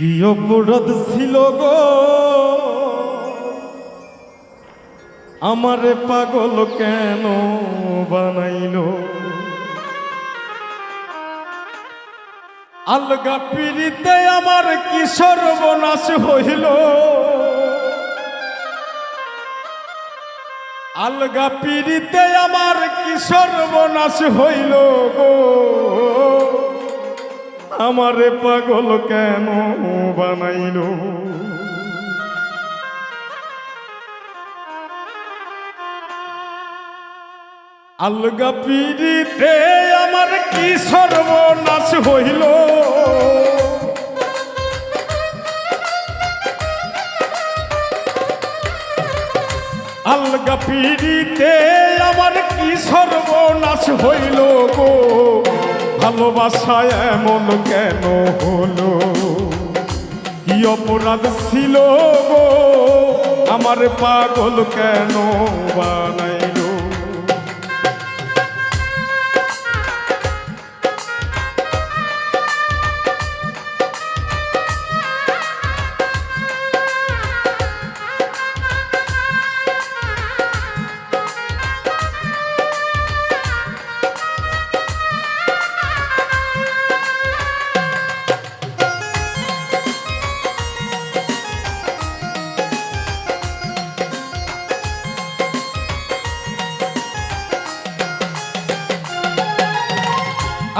কি অপরাধ ছিল গো? আমারে পাগল কেন বানাইলো? আলগা পিড়িতে আমার কি সর্বনাশ হইল? আলগা পিড়িতে আমার কি সর্বনাশ হইল গো? আমারে পাগল কেন বানাইল? আলগা পিড়িতে আমার কি সর্বনাশ হইল? আলগা পিড়িতে আমার কি সর্বনাশ হইল গো? ভালোবাসায় এমন কেন হলো? কি অপরাধ ছিল আমার পাগল কেন বানাইলো?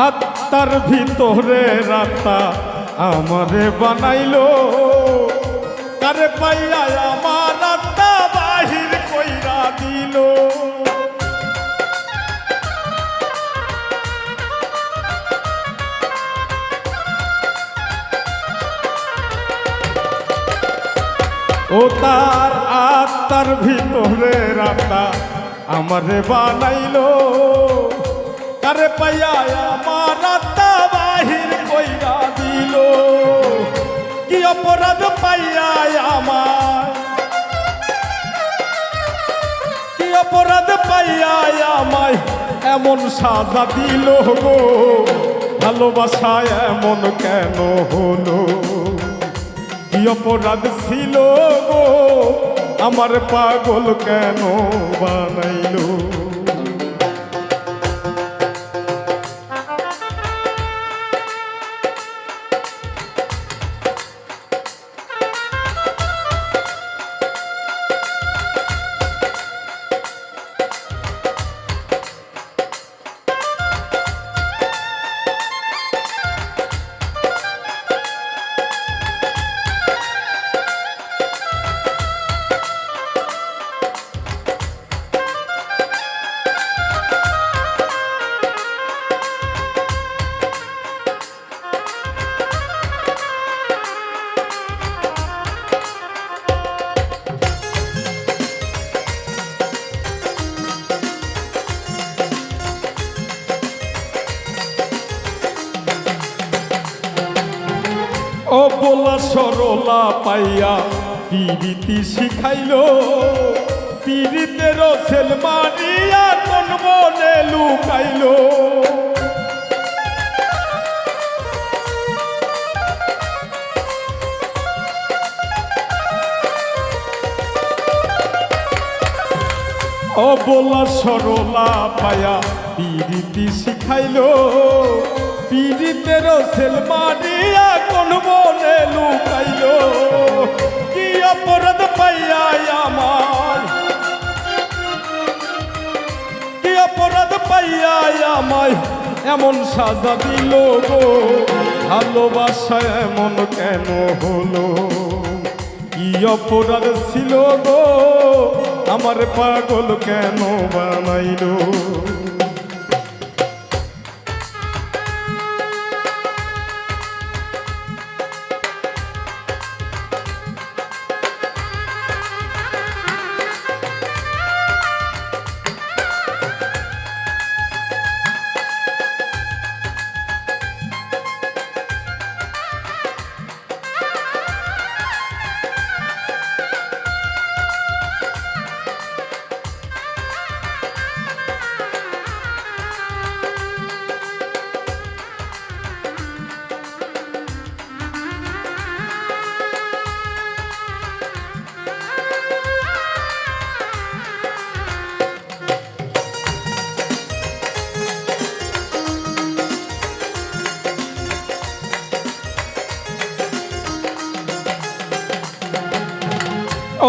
আত্মার ভিতরে রাতা আমারে বানাইলো। কারে পাইয়া আমার আত্মা বাহির কইরা দিল। ও তার আত্মার ভিতরে রাতা আমারে বানাইলো। কারে পাইয়া আমার বাহির কইরা দিল। কি অপরাধ পাইয়া আমার? কি অপরাধ পাইয়া আমায় এমন সাজা দিল গো? ভালোবাসায় এমন কেন হলো? কি অপরাধ ছিল গো? আমার পাগল কেন বানাইলো? বলা সরলা পাইয়া পিরিতি শিখাইল। পিরিতের সেল মারিয়া কোন মনে লুকাইল। ও বলা সরলা পায়া পিরিতি শিখাইল। পিরিতের সেল মারিয়া কোন অপরাধ পাইয়া আমার কি অপরাধ পাইয়া আমায়, এমন সাজা দিল গো। ভালোবাসা এমন কেন হলো? কি অপরাধ ছিল গো? আমার পাগল কেন বানাইলো?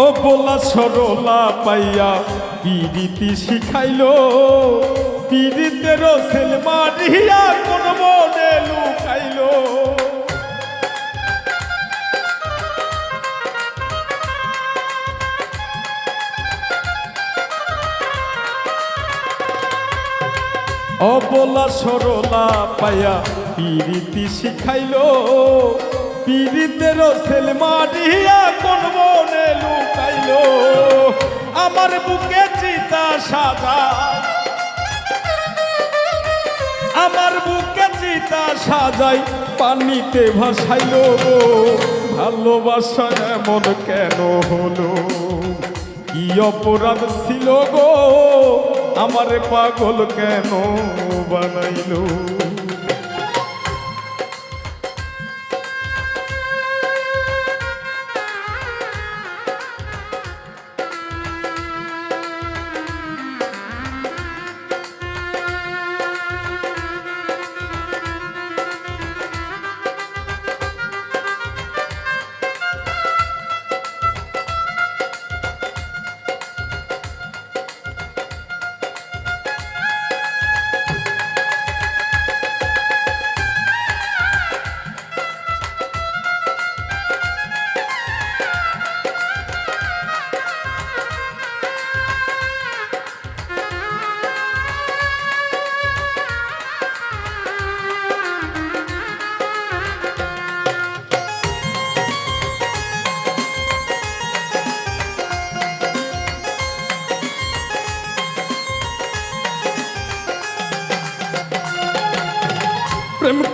ও বলা সরলা পাইয়া পিরিতি শিখাইলো। পিরিতের সেল মারিয়া কোন মনে লুকাইলো। অবলা সরলা পাইয়া পিরিতি শিখাইলো। পিরিতের সেল মারিয়া কোন মনে লুকাইলো? আমার বুকে চিতা সাজায় আমার বুকে চিতা সাজাই পানিতে ভাসাইলো। ভালোবাসা এমন কেন হলো? কি অপরাধ ছিল গো? আমারে পাগল কেন বানাইলো?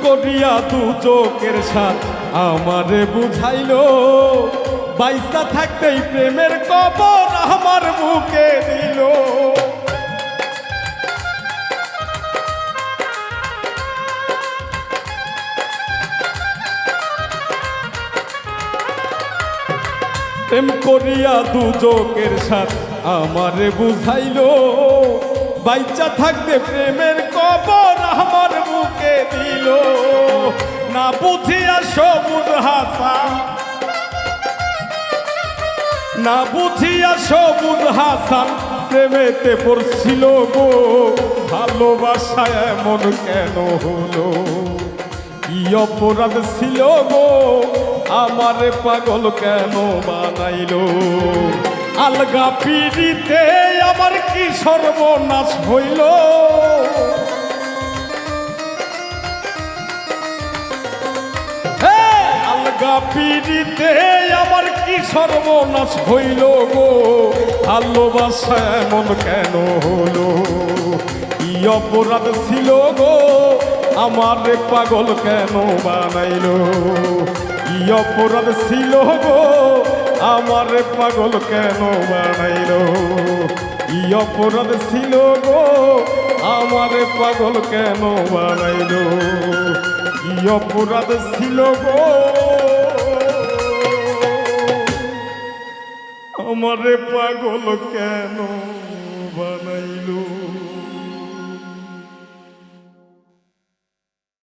করিয়া দু চোখের সাথ আমারে বুঝাইলো, বাইসা থাকতেই প্রেমের কবর আমার মুখে দিল। প্রেম করিয়া চোখের সাথ আমারে বুঝাইলো, বাইচা থাকতে প্রেমের কবর আমার বুকে দিল। না বুঝিয়া সবুজ হাসা না বুঝিয়া সবুজ হাসান প্রেমেতে পড়ছিল গো। ভালোবাসা এমন কেন হলো? কি অপরাধ ছিল গো? আমারে পাগল কেন বানাইলো? আলগা পিড়িতে আমার কি সর্বনাশ হইল? আলগা পিড়িতে আমার কি সর্বনাশ হইল গো? ভালোবাসা এমন কেন হলো? কি অপরাধ ছিল গো? আমার পাগল কেন বানাইলো? কি অপরাধ ছিল গো? আমার পাগল কেন বানাইলো? কি অপরাধ ছিল গো? আমার পাগল কেন বানাইলো? কি অপরাধ ছিল গো? আমারে পাগল কেন?